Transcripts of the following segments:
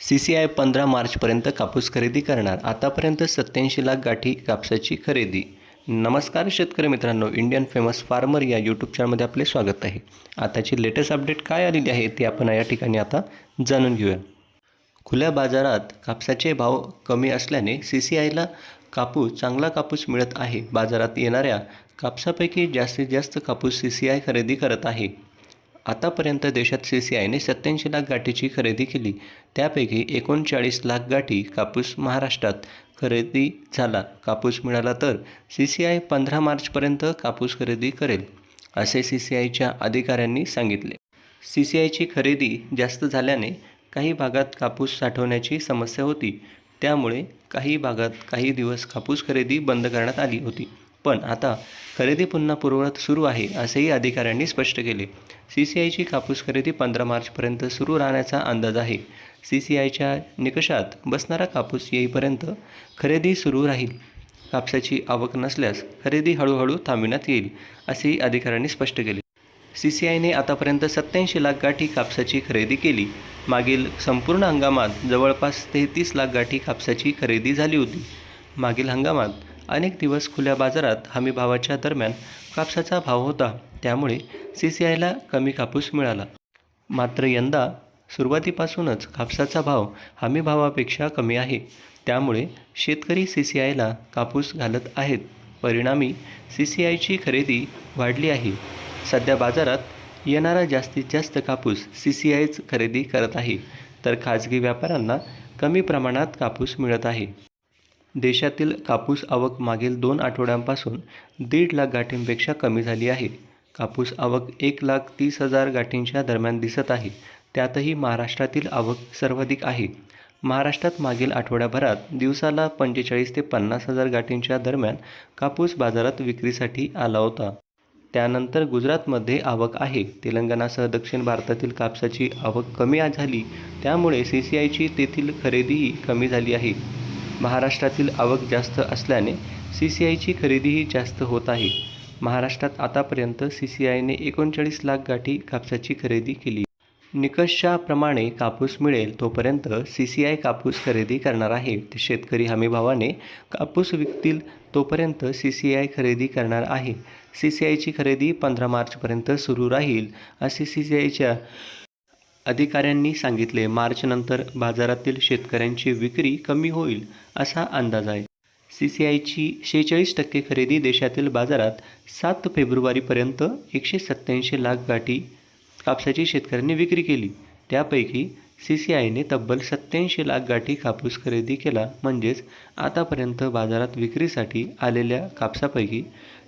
C C I पंधरा मार्चपर्यंत कापूस खरेदी करणार. आतापर्यंत सत्याऐंशी लाख गाठी कापसाची खरेदी. नमस्कार शेतकरी मित्रांनो इंडियन फेमस फार्मर या यूट्यूब चॅनलमध्ये आपले स्वागत आहे. आताची लेटेस्ट अपडेट काय आलेली आहे ते आपण या ठिकाणी आता जाणून घेऊया. खुल्या बाजारात कापसाचे भाव कमी असल्याने सी सी आयला कापूस चांगला कापूस मिळत आहे. बाजारात येणाऱ्या कापसापैकी जास्तीत जास्त कापूस सी सी आय खरेदी करत आहे. आतापर्यंत देशात सी सी आयने सत्याऐंशी लाख गाठीची खरेदी केली. त्यापैकी एकोणचाळीस लाख गाठी कापूस महाराष्ट्रात खरेदी झाला. कापूस मिळाला तर सी सी आय पंधरा मार्चपर्यंत कापूस खरेदी करेल असे सी सी आयच्या अधिकाऱ्यांनी सांगितले. सी सी आयची खरेदी जास्त झाल्याने काही भागात कापूस साठवण्याची समस्या होती. त्यामुळे काही भागात काही दिवस कापूस खरेदी बंद करण्यात आली होती. पण आता खरेदी पुन्हा पूर्ववत सुरू आहे असेही अधिकाऱ्यांनी स्पष्ट केले. सी सी आयची कापूस खरेदी पंधरा मार्चपर्यंत सुरू राहण्याचा अंदाज आहे. सी सी आयच्या निकषात बसणारा कापूस येईपर्यंत खरेदी सुरू राहील. कापसाची आवक नसल्यास खरेदी हळूहळू थांबविण्यात येईल असेही अधिकाऱ्यांनी स्पष्ट केले. सी सी आयने आतापर्यंत सत्याऐंशी लाख गाठी कापसाची खरेदी केली. मागील संपूर्ण हंगामात जवळपास तेहतीस लाख गाठी कापसाची खरेदी झाली होती. मागील हंगामात अनेक दिवस खुल्या बाजारात हमीभावाच्या दरम्यान कापसाचा भाव होता त्यामुळे सी सी आयला कमी कापूस मिळाला. मात्र यंदा सुरुवातीपासूनच कापसाचा भाव हमीभावापेक्षा कमी आहे त्यामुळे शेतकरी सी सी आयला कापूस घालत आहेत. परिणामी सी सी आयची खरेदी वाढली आहे. सध्या बाजारात येणारा जास्तीत जास्त कापूस सी सी आयच खरेदी करत आहे तर खाजगी व्यापाऱ्यांना कमी प्रमाणात कापूस मिळत आहे. देशातील कापूस आवक मागील दोन आठवड्यांपासून दीड लाख गाठींपेक्षा कमी झाली आहे. कापूस आवक एक लाख तीस हजार गाठींच्या दरम्यान दिसत आहे. त्यातही महाराष्ट्रातील आवक सर्वाधिक आहे. महाराष्ट्रात मागील आठवड्याभरात दिवसाला पंचेचाळीस ते पन्नास हजार गाठींच्या दरम्यान कापूस बाजारात विक्रीसाठी आला होता. त्यानंतर गुजरातमध्ये आवक आहे. तेलंगणासह दक्षिण भारतातील कापसाची आवक कमी झाली. त्यामुळे सी सी आयची तेथील खरेदीही कमी झाली आहे. महाराष्ट्रातील आवक जास्त असल्याने सी सी आयची खरेदीही जास्त होत आहे. महाराष्ट्रात आतापर्यंत सी सी आयने एकोणचाळीस लाख गाठी कापसाची खरेदी केली. निकषाप्रमाणे कापूस मिळेल तोपर्यंत सी सी आय कापूस खरेदी करणार आहे. शेतकरी हमीभावाने कापूस विकतील तोपर्यंत सी सी आय खरेदी करणार आहे. सी सी आयची खरेदी पंधरा मार्चपर्यंत सुरू राहील असे सी सी आयच्या अधिकाऱ्यांनी सांगितले मार्चनंतर बाजारातील शेतकऱ्यांची विक्री कमी होईल असा अंदाज आहे. सी सी आयची शेहेचाळीस टक्के खरेदी देशातील बाजारात सात फेब्रुवारीपर्यंत एकशे सत्त्याऐंशी लाख गाठी कापसाची शेतकऱ्यांनी विक्री केली. त्यापैकी सी सी आयने तब्बल सत्त्याऐंशी लाख गाठी कापूस खरेदी केला म्हणजेच आतापर्यंत बाजारात विक्रीसाठी आलेल्या कापसापैकी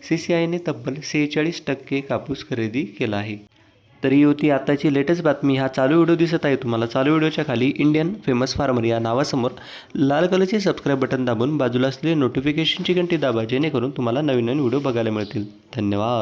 सी सी आयने तब्बल सेहेचाळीस टक्के कापूस खरेदी केला आहे. तर ही होती आताची लेटेस्ट बातमी हा चालू व्हिडिओ दिसत आहे तुम्हाला. चालू व्हिडिओच्या खाली इंडियन फेमस फार्मर या नावासमोर लाल कलरचे सबस्क्राईब बटन दाबून बाजूला असलेले नोटिफिकेशनची घंटी दाबा जेणेकरून तुम्हाला नवीन नवीन व्हिडिओ बघायला मिळतील. धन्यवाद.